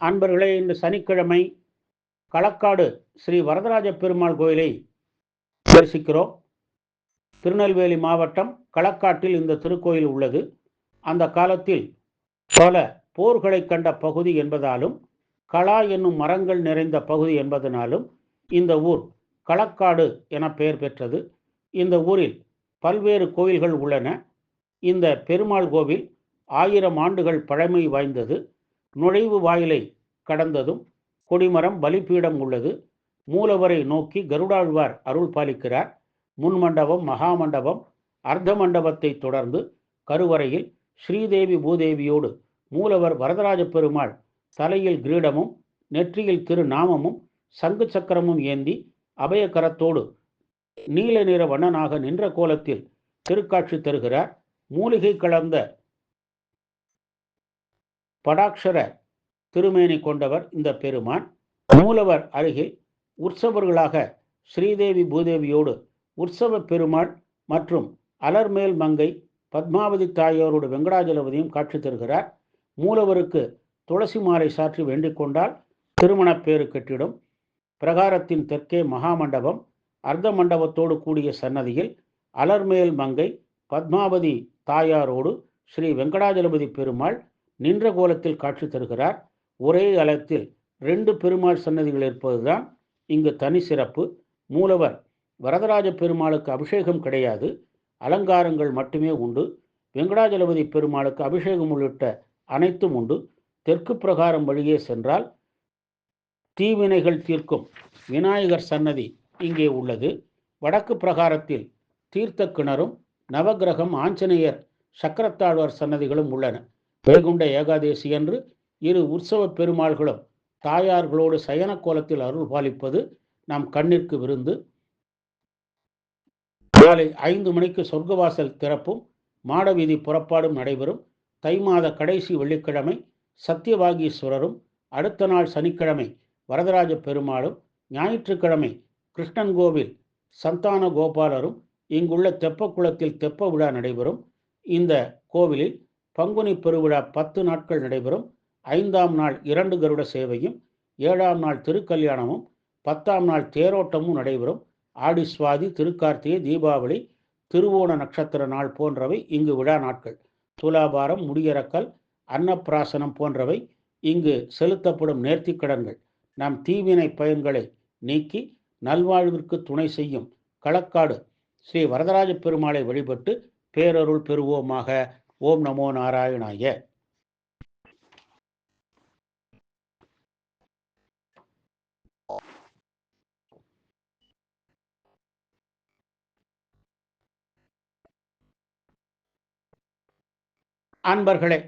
அன்பர்களே இந்த சனிக்கிழமை களக்காடு ஸ்ரீ வரதராஜ பெருமாள் கோயிலை தரிசிக்கிறோம். திருநெல்வேலி மாவட்டம் களக்காட்டில் இந்த திருக்கோயில் உள்ளது. அந்த காலத்தில் பல போர்களை கண்ட பகுதி என்பதாலும் களா என்னும் மரங்கள் நிறைந்த பகுதி என்பதனாலும் இந்த ஊர் களக்காடு என பெயர் பெற்றது. இந்த ஊரில் பல்வேறு கோயில்கள் உள்ளன. இந்த பெருமாள் கோவில் ஆயிரம் ஆண்டுகள் பழமை வாய்ந்தது. நுழைவு வாயிலை கடந்ததும் கொடிமரம் பலிபீடம் உள்ளது. மூலவரை நோக்கி கருடாழ்வார் அருள் பாலிக்கிறார். முன்மண்டபம் மகாமண்டபம் அர்த்த மண்டபத்தை தொடர்ந்து கருவறையில் ஸ்ரீதேவி பூதேவியோடு மூலவர் வரதராஜ பெருமாள் தலையில் கிரீடமும் நெற்றியில் திருநாமமும் சங்கு சக்கரமும் ஏந்தி அபயக்கரத்தோடு நீல நிற வண்ணனாக நின்ற கோலத்தில் திருக்காட்சி தருகிறார். மூலிகை கலந்த படாட்சர திருமேனி கொண்டவர் இந்த பெருமான். மூலவர் அருகில் உற்சவர்களாக ஸ்ரீதேவி பூதேவியோடு உற்சவ பெருமாள் மற்றும் அலர்மேல் மங்கை பத்மாவதி தாயோரோடு வெங்கடாஜலபதியும் காட்சி தருகிறார். மூலவருக்கு துளசி மாலை சாற்றி வேண்டிக் கொண்டால் திருமணப்பேறு கட்டிடும். பிரகாரத்தின் தெற்கே மகாமண்டபம் அர்த்த மண்டபத்தோடு கூடிய சன்னதியில் அலர்மேல் மங்கை பத்மாவதி தாயாரோடு ஸ்ரீ வெங்கடாஜலபதி பெருமாள் நின்ற கோலத்தில் காட்சி தருகிறார். ஒரே அலத்தில் ரெண்டு பெருமாள் சன்னதிகள் இருப்பதுதான் இங்கு தனி சிறப்பு. மூலவர் வரதராஜ பெருமாளுக்கு அபிஷேகம் கிடையாது. அலங்காரங்கள் மட்டுமே உண்டு. வெங்கடாஜலபதி பெருமாளுக்கு அபிஷேகம் உள்ளிட்ட அனைத்தும் உண்டு. தெற்கு பிரகாரம் வழியே சென்றால் தீவினைகள் தீர்க்கும் விநாயகர் சன்னதி இங்கே உள்ளது. வடக்கு பிரகாரத்தில் தீர்த்த கிணறும் நவகிரகம் ஆஞ்சநேயர் சக்கரத்தாழ்வார் சன்னதிகளும் உள்ளன. வைகுண்ட ஏகாதேசி என்று இரு உற்சவ பெருமாள்களும் தாயார்களோடு சயன கோலத்தில் அருள் பாலிப்பது நம் கண்ணிற்கு விருந்து. காலை ஐந்து மணிக்கு சொர்க்கவாசல் திறப்பும் மாடவீதி புறப்பாடும் நடைபெறும். தை மாத கடைசி வெள்ளிக்கிழமை சத்தியவாகீஸ்வரரும் அடுத்த நாள் சனிக்கிழமை வரதராஜ பெருமாளும் ஞாயிற்றுக்கிழமை கிருஷ்ணன் கோவில் சந்தான கோபாலரும் இங்குள்ள தெப்பக்குளத்தில் தெப்ப விழா நடைபெறும். இந்த கோவிலில் பங்குனி பெருவிழா பத்து நாட்கள் நடைபெறும். ஐந்தாம் நாள் இரண்டு கருட சேவையும் ஏழாம் நாள் திருக்கல்யாணமும் பத்தாம் நாள் தேரோட்டமும் நடைபெறும். ஆடி சுவாதி திருக்கார்த்திகை தீபாவளி திருவோண நட்சத்திர நாள் போன்றவை இங்கு விழா நாட்கள். துலாபாரம் முடியறக்கல் அன்னப்பிராசனம் போன்றவை இங்கு செலுத்தப்படும் நேர்த்திக்கடன்கள் நம் தீவினை பயன்களை நீக்கி நல்வாழ்விற்கு துணை செய்யும் களக்காடு ஸ்ரீ வரதராஜ பெருமாளை வழிபட்டு பேரருள் பெறுவோமாக. ஓம் நமோ நாராயணாய. அன்பர்களே